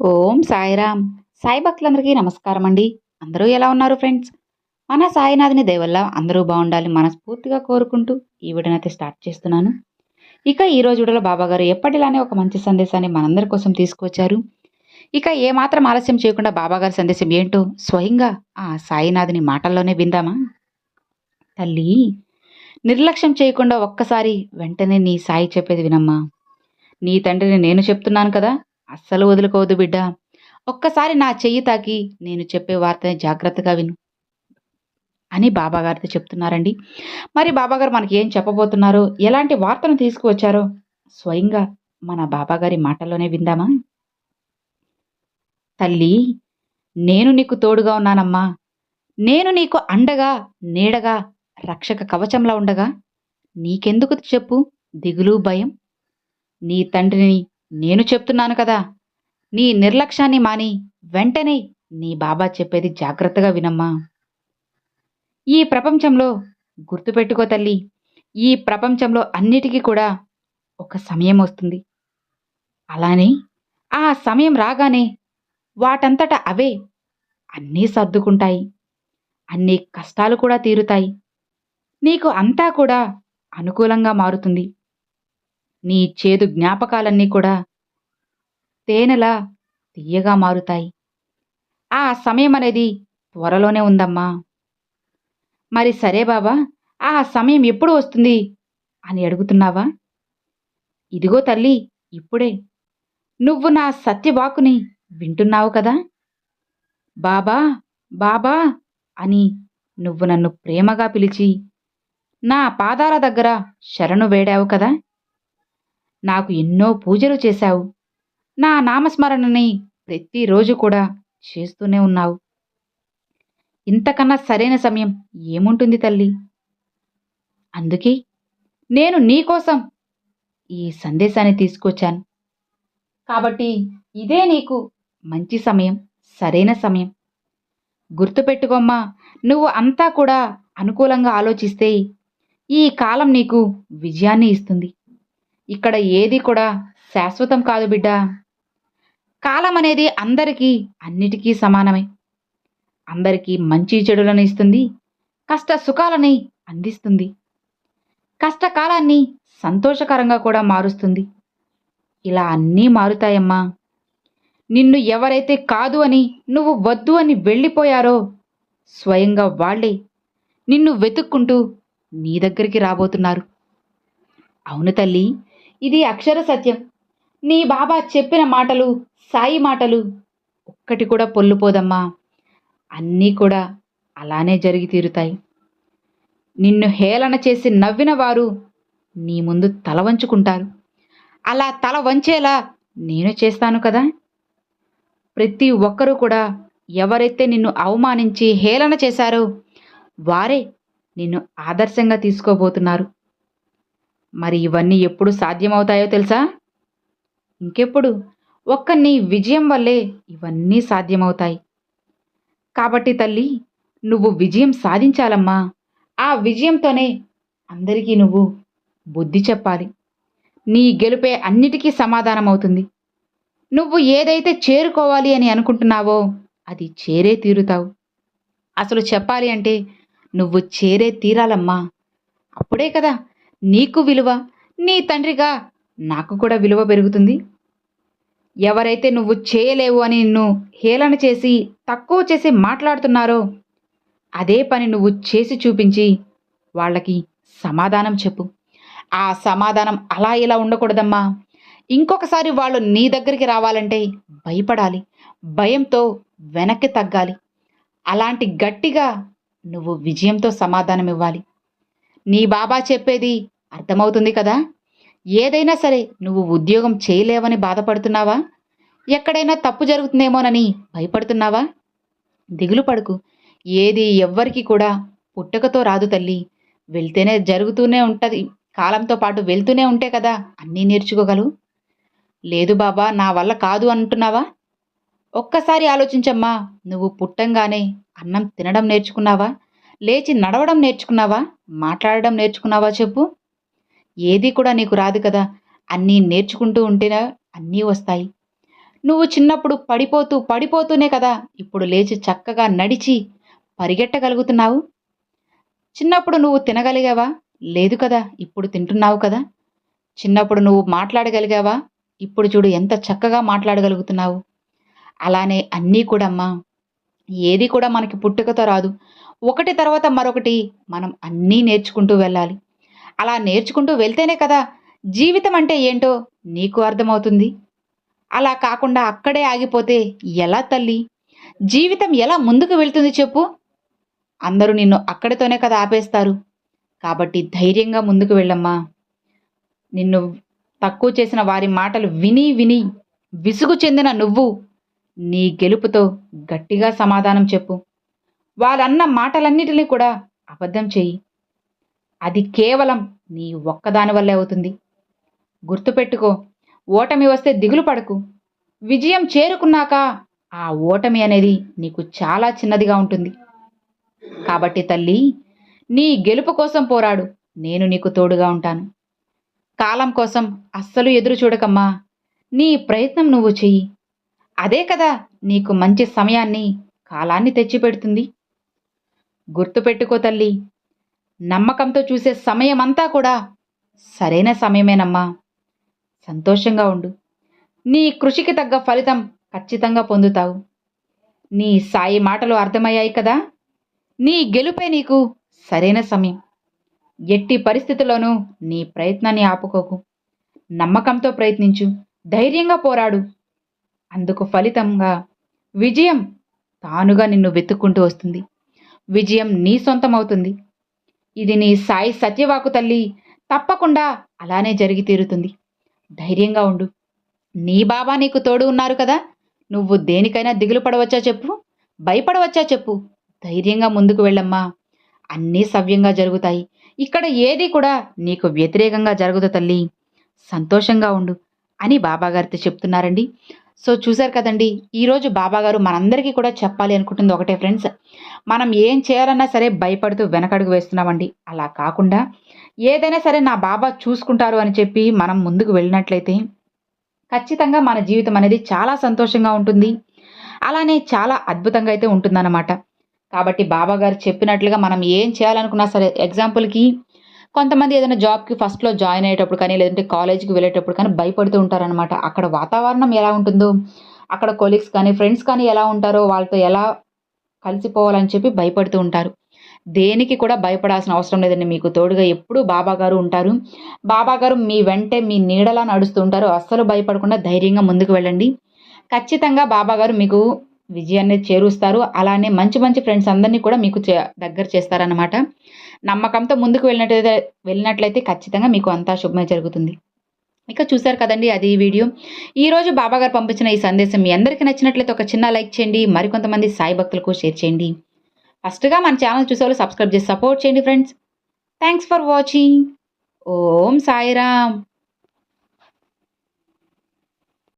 ఓం సాయిరామ్. సాయి భక్తులందరికీ నమస్కారం అండి. అందరూ ఎలా ఉన్నారు ఫ్రెండ్స్? మన సాయినాథుని దయవల్ల అందరూ బాగుండాలి మనస్ఫూర్తిగా కోరుకుంటూ ఈ వీడియోనైతే స్టార్ట్ చేస్తున్నాను. ఇక ఈ రోజు వీడియోలో బాబాగారు ఎప్పటిలానే ఒక మంచి సందేశాన్ని మనందరి కోసం తీసుకొచ్చారు ఇక ఏమాత్రం ఆలస్యం చేయకుండా బాబాగారి సందేశం ఏంటో స్వయంగా ఆ సాయినాథుని మాటల్లోనే విందామా? తల్లి నిర్లక్ష్యం చేయకుండా ఒక్కసారి వెంటనే నీ సాయి చెప్పేది వినమ్మా. నీ తండ్రిని నేను చెప్తున్నాను కదా అస్సలు వదులుకోవద్దు బిడ్డ. ఒక్కసారి నా చెయ్యి తాకి నేను చెప్పే వార్తని జాగ్రత్తగా విను అని బాబాగారితో చెప్తున్నారండి. మరి బాబాగారు మనకి ఏం చెప్పబోతున్నారో ఎలాంటి వార్తను తీసుకువచ్చారో స్వయంగా మన బాబాగారి మాటల్లోనే విందామా? తల్లి నేను నీకు తోడుగా ఉన్నానమ్మా. నేను నీకు అండగా నీడగా రక్షక కవచంలా ఉండగా నీకెందుకు చెప్పు? దిగులు భయం? నీ తండ్రిని నేను చెప్తున్నాను కదా. నీ నిర్లక్ష్యాన్ని మాని వెంటనే నీ బాబా చెప్పేది జాగ్రత్తగా వినమ్మా. ఈ ప్రపంచంలో గుర్తుపెట్టుకో తల్లి ఈ ప్రపంచంలో అన్నిటికీ కూడా ఒక సమయం వస్తుంది. అలానే ఆ సమయం రాగానే వాటంతట అవే అన్నీ సర్దుకుంటాయి. అన్ని కష్టాలు కూడా తీరుతాయి. నీకు అంతా కూడా అనుకూలంగా మారుతుంది. నీ చేదు జ్ఞాపకాలన్నీ కూడా తేనెలా తీయగా మారుతాయి. ఆ సమయం అనేది త్వరలోనే ఉందమ్మా. మరి సరే బాబా ఆ సమయం ఎప్పుడు వస్తుంది అని అడుగుతున్నావా? ఇదిగో తల్లి ఇప్పుడే. నువ్వు నా సత్యవాకుని వింటున్నావు కదా? బాబా బాబా అని నువ్వు నన్ను ప్రేమగా పిలిచి నా పాదాల దగ్గర శరణు వేడావు కదా? నాకు ఎన్నో పూజలు చేశావు. నా నామస్మరణని ప్రతిరోజు కూడా చేస్తూనే ఉన్నావు. ఇంతకన్నా సరైన సమయం ఏముంటుంది తల్లి? అందుకే నేను నీకోసం ఈ సందేశాన్ని తీసుకొచ్చాను. కాబట్టి ఇదే నీకు మంచి సమయం సరైన సమయం. గుర్తుపెట్టుకోమ్మా నువ్వు అంతా కూడా అనుకూలంగా ఆలోచిస్తే ఈ కాలం నీకు విజయాన్ని ఇస్తుంది. ఇక్కడ ఏది కూడా శాశ్వతం కాదు బిడ్డ. కాలం అనేది అందరికీ అన్నిటికీ సమానమే. అందరికీ మంచి చెడులను ఇస్తుంది కష్ట సుఖాలని అందిస్తుంది. కష్టకాలాన్ని సంతోషకరంగా కూడా మారుస్తుంది. ఇలా అన్నీ మారుతాయమ్మా. నిన్ను ఎవరైతే కాదు అని నువ్వు వద్దు అని వెళ్ళిపోయారో స్వయంగా వాళ్ళే నిన్ను వెతుక్కుంటూ నీ దగ్గరికి రాబోతున్నారు. అవును తల్లి ఇది అక్షర సత్యం. నీ బాబా చెప్పిన మాటలు సాయి మాటలు ఒక్కటి కూడా పొల్లుపోదమ్మా. అన్నీ కూడా అలానే జరిగి తీరుతాయి. నిన్ను హేళన చేసి నవ్విన వారు నీ ముందు తల వంచుకుంటారు. అలా తల వంచేలా నేను చేస్తాను కదా? ప్రతి ఒక్కరూ కూడా ఎవరైతే నిన్ను అవమానించి హేళన చేశారో వారే నిన్ను ఆదర్శంగా తీసుకోబోతున్నారు. మరి ఇవన్నీ ఎప్పుడు సాధ్యమవుతాయో తెలుసా? ఇంకెప్పుడు? ఒక్క నీ విజయం వల్లే ఇవన్నీ సాధ్యమవుతాయి. కాబట్టి తల్లి నువ్వు విజయం సాధించాలమ్మా. ఆ విజయంతోనే అందరికీ నువ్వు బుద్ధి చెప్పాలి. నీ గెలుపే అన్నిటికీ సమాధానం అవుతుంది నువ్వు ఏదైతే చేరుకోవాలి అని అనుకుంటున్నావో అది చేరే తీరుతావు. అసలు చెప్పాలి అంటే నువ్వు చేరే తీరాలమ్మా. అప్పుడే కదా నీకు విలువ నీ తండ్రిగా నాకు కూడా విలువ పెరుగుతుంది. ఎవరైతే నువ్వు చేయలేవు అని నిన్ను హేళన చేసి తక్కువ చేసి మాట్లాడుతున్నారో అదే పని నువ్వు చేసి చూపించి వాళ్ళకి సమాధానం చెప్పు. ఆ సమాధానం అలా ఇలా ఉండకూడదమ్మా. ఇంకొకసారి వాళ్ళు నీ దగ్గరికి రావాలంటే భయపడాలి. భయంతో వెనక్కి తగ్గాలి. అలాంటి గట్టిగా నువ్వు విజయంతో సమాధానం ఇవ్వాలి నీ బాబా చెప్పేది అర్థమవుతుంది కదా? ఏదైనా సరే నువ్వు ఉద్యోగం చేయలేవని బాధపడుతున్నావా? ఎక్కడైనా తప్పు జరుగుతుందేమోనని భయపడుతున్నావా? దిగులు పడుకు. ఏది ఎవ్వరికి కూడా పుట్టకతో రాదు తల్లి. వెళ్తేనే జరుగుతూనే ఉంటుంది. కాలంతో పాటు వెళ్తూనే ఉంటే కదా అన్నీ నేర్చుకోగలవు? లేదు బాబా నా వల్ల కాదు అంటున్నావా? ఒక్కసారి ఆలోచించమ్మా నువ్వు పుట్టంగానే అన్నం తినడం నేర్చుకున్నావా? లేచి నడవడం నేర్చుకున్నావా? మాట్లాడడం నేర్చుకున్నావా చెప్పు. ఏది కూడా నీకు రాదు కదా. అన్నీ నేర్చుకుంటూ ఉంటేనే అన్నీ వస్తాయి. నువ్వు చిన్నప్పుడు పడిపోతూ పడిపోతూనే కదా. ఇప్పుడు లేచి చక్కగా నడిచి పరిగెట్టగలుగుతున్నావు. చిన్నప్పుడు నువ్వు తినగలిగావా? లేదు కదా. ఇప్పుడు తింటున్నావు కదా. చిన్నప్పుడు నువ్వు మాట్లాడగలిగావా? ఇప్పుడు చూడు ఎంత చక్కగా మాట్లాడగలుగుతున్నావు. అలానే అన్నీ కూడా అమ్మా ఏది కూడా మనకి పుట్టుకతో రాదు. ఒకటి తర్వాత మరొకటి మనం అన్నీ నేర్చుకుంటూ వెళ్ళాలి. అలా నేర్చుకుంటూ వెళ్తేనే కదా జీవితం అంటే ఏంటో నీకు అర్థమవుతుంది. అలా కాకుండా అక్కడే ఆగిపోతే ఎలా తల్లి? జీవితం ఎలా ముందుకు వెళ్తుంది చెప్పు. అందరూ నిన్ను అక్కడితోనే కదా ఆపేస్తారు. కాబట్టి ధైర్యంగా ముందుకు వెళ్ళమ్మా. నిన్ను తక్కువ చేసిన వారి మాటలు విని విని విసుగు చెందిన నువ్వు నీ గెలుపుతో గట్టిగా సమాధానం చెప్పు. వాళ్ళన్న మాటలన్నిటినీ కూడా అబద్ధం చెయ్యి. అది కేవలం నీ ఒక్కదాని వల్లే అవుతుంది. గుర్తుపెట్టుకో ఓటమి వస్తే దిగులు పడకు. విజయం చేరుకున్నాక ఆ ఓటమి అనేది నీకు చాలా చిన్నదిగా ఉంటుంది. కాబట్టి తల్లి నీ గెలుపు కోసం పోరాడు. నేను నీకు తోడుగా ఉంటాను. కాలం కోసం అస్సలు ఎదురు చూడకమ్మా. నీ ప్రయత్నం నువ్వు చెయ్యి. అదే కదా నీకు మంచి సమయాన్ని కాలాన్ని తెచ్చిపెడుతుంది. గుర్తుపెట్టుకో తల్లి. నమ్మకంతో చూసే సమయమంతా కూడా సరైన సమయమేనమ్మా. సంతోషంగా ఉండు. నీ కృషికి తగ్గ ఫలితం ఖచ్చితంగా పొందుతావు. నీ సాయి మాటలు అర్థమయ్యాయి కదా? నీ గెలుపే నీకు సరైన సమయం. ఎట్టి పరిస్థితుల్లోనూ నీ ప్రయత్నాన్ని ఆపుకోకు. నమ్మకంతో ప్రయత్నించు. ధైర్యంగా పోరాడు. అందుకు ఫలితంగా విజయం తానుగా నిన్ను వెతుక్కుంటూ వస్తుంది. విజయం నీ సొంతమవుతుంది. ఇది నీ సాయి సత్యవాకు తల్లి. తప్పకుండా అలానే జరిగి తీరుతుంది. ధైర్యంగా ఉండు. నీ బాబా నీకు తోడు ఉన్నారు కదా. నువ్వు దేనికైనా దిగులు పడవచ్చా చెప్పు? భయపడవచ్చా చెప్పు? ధైర్యంగా ముందుకు వెళ్ళమ్మా. అన్నీ సవ్యంగా జరుగుతాయి. ఇక్కడ ఏది కూడా నీకు వ్యతిరేకంగా జరగదు తల్లి. సంతోషంగా ఉండు అని బాబాగారితో చెప్తున్నారండి. సో చూశారు కదండి ఈరోజు బాబాగారు మనందరికీ కూడా చెప్పాలి అనుకుంటుంది ఒకటే ఫ్రెండ్స్. మనం ఏం చేయాలన్నా సరే భయపడుతూ వెనకడుగు వేస్తున్నామండి. అలా కాకుండా ఏదైనా సరే నా బాబా చూసుకుంటారు అని చెప్పి మనం ముందుకు వెళ్ళినట్లయితే ఖచ్చితంగా మన జీవితం అనేది చాలా సంతోషంగా ఉంటుంది. అలానే చాలా అద్భుతంగా అయితే ఉంటుందన్నమాట. కాబట్టి బాబాగారు చెప్పినట్లుగా మనం ఏం చేయాలనుకున్నా సరే ఎగ్జాంపుల్కి కొంతమంది ఏదైనా జాబ్కి ఫస్ట్లో జాయిన్ అయ్యేటప్పుడు కానీ లేదంటే కాలేజీకి వెళ్ళేటప్పుడు కానీ భయపడుతూ ఉంటారనమాట అక్కడ వాతావరణం ఎలా ఉంటుందో అక్కడ కొలీగ్స్ కానీ ఫ్రెండ్స్ కానీ ఎలా ఉంటారో వాళ్ళతో ఎలా కలిసిపోవాలని చెప్పి భయపడుతూ ఉంటారు. దేనికి కూడా భయపడాల్సిన అవసరం లేదండి మీకు. తోడుగా ఎప్పుడూ బాబాగారు ఉంటారు. బాబాగారు మీ వెంటే మీ నీడలా నడుస్తూ ఉంటారు. అస్సలు భయపడకుండా ధైర్యంగా ముందుకు వెళ్ళండి. ఖచ్చితంగా బాబాగారు మీకు విజయాన్ని చేరుస్తారు. అలానే మంచి మంచి ఫ్రెండ్స్ అందరినీ కూడా మీకు చే దగ్గర చేస్తారనమాట నమ్మకంతో ముందుకు వెళ్ళినట్లయితే వెళ్ళినట్లయితే ఖచ్చితంగా మీకు అంతా శుభమే జరుగుతుంది. ఇక చూశారు కదండి అది ఈ వీడియో. ఈరోజు బాబాగారు పంపించిన ఈ సందేశం మీ అందరికీ నచ్చినట్లయితే ఒక చిన్న లైక్ చేయండి మరికొంతమంది సాయి భక్తులకు షేర్ చేయండి. ఫస్ట్గా మన ఛానల్ చూసేవాళ్ళు సబ్స్క్రైబ్ చేసి సపోర్ట్ చేయండి friends. Thanks for watching. Om Sairam.